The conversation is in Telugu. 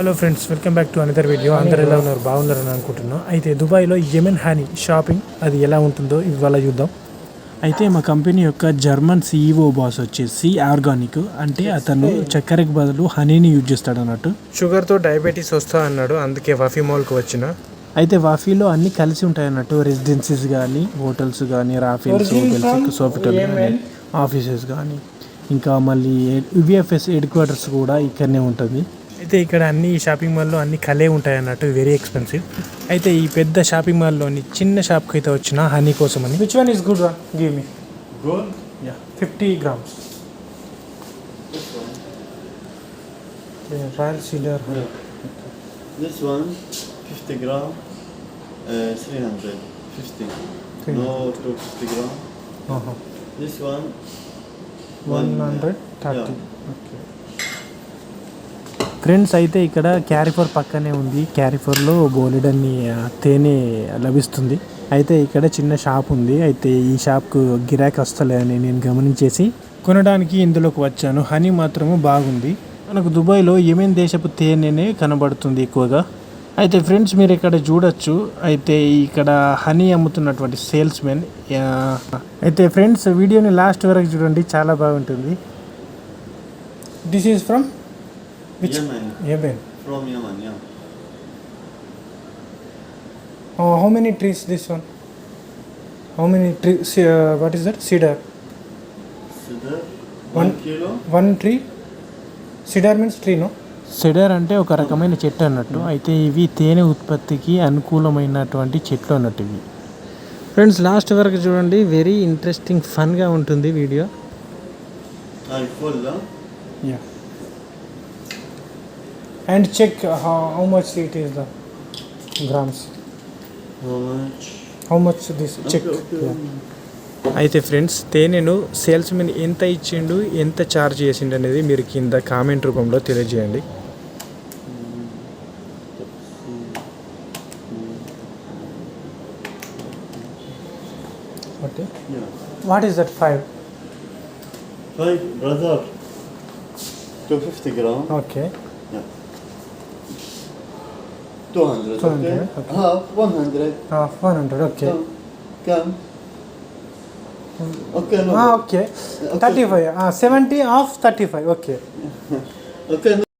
Hello friends welcome back to another video అందరు ఎలా ఉన్నారు? బాగున్నారని అనుకుంటున్నాను. అయితే దుబాయ్లో యెమెన్ హానీ షాపింగ్ అది ఎలా ఉంటుందో ఇవాళ చూద్దాం. అయితే మా కంపెనీ యొక్క జర్మన్ సీఈఓ బాస్ వచ్చేసి ఆర్గానిక్ అంటే అతను చక్కెరకు బదులు హనీని యూజ్ చేస్తాడు అన్నట్టు. షుగర్తో డయాబెటీస్ వస్తా అన్నాడు అందుకే వాఫీ మాల్కి వచ్చిన. అయితే వాఫీలో అన్ని కలిసి ఉంటాయి అన్నట్టు రెసిడెన్సీస్ కానీ హోటల్స్ కానీ రాఫీల్స్ హోటల్స్ సోఫిటల్ కానీ ఆఫీసెస్ కానీ ఇంకా మళ్ళీ యువిఎఫ్ఎస్ హెడ్ క్వార్టర్స్ కూడా ఇక్కడనే ఉంటుంది. అయితే ఇక్కడ అన్ని షాపింగ్ మాల్లో అన్ని కలే ఉంటాయి అన్నట్టు వెరీ ఎక్స్పెన్సివ్ అయితే ఈ పెద్ద షాపింగ్ మాల్లోని చిన్న షాప్కి అయితే వచ్చిన హనీ కోసం అని. Which one is good one give me Good. Yeah fifty grams royal sealer This one, 50 gram, uh, 350. No, 250 gram. This one, one hundred thirty okay friends అయితే ఇక్కడ క్యారిఫోర్ పక్కనే ఉంది. క్యారిఫోర్లో బోలెడన్ని తేనె లభిస్తుంది. అయితే ఇక్కడ చిన్న షాప్ ఉంది. అయితే ఈ షాప్కు గిరాకీ వస్తలే అని నేను గమనించేసి కొనడానికి ఇందులోకి వచ్చాను. హనీ మాత్రము బాగుంది. మనకు దుబాయ్లో యమెన్ దేశపు తేనెనే కనబడుతుంది ఎక్కువగా. అయితే ఫ్రెండ్స్ మీరు ఇక్కడ చూడొచ్చు. అయితే ఇక్కడ హనీ అమ్ముతున్నటువంటి సేల్స్ మెన్ అయితే ఫ్రెండ్స్ వీడియోని లాస్ట్ వరకు చూడండి. చాలా బాగుంటుంది. This is from which Yemen. Yemen From Yemen, yeah. How many trees this one how many tree what is that cedar Cedar, One- one kilo. One tree cedar means tree no cedar అంటే ఒక రకమైన చెట్టు అన్నట్టు. అయితే ఇవి తేనె ఉత్పత్తికి అనుకూలమైనటువంటి చెట్లు అన్నట్టు ఇవి. ఫ్రెండ్స్ లాస్ట్ వరకు చూడండి. వెరీ ఇంట్రెస్టింగ్ ఫన్గా ఉంటుంది video. I full, huh? Yeah and check how much it is the grams How much? How much this check Okay, okay. అయితే ఫ్రెండ్స్ తేనెను సేల్స్మెన్ ఎంత ఇచ్చిండు ఎంత ఛార్జ్ చేసిండు అనేది మీరు కింద కామెంట్ రూపంలో తెలియజేయండి okay Yeah. What is that five Five, brother. 250 gram. Okay Yeah. 200, okay. Half 100. Half 100, okay. Come. Ah, come. Okay, no. Ah, okay. okay. 35, ah, 70 half 35, okay. okay. No.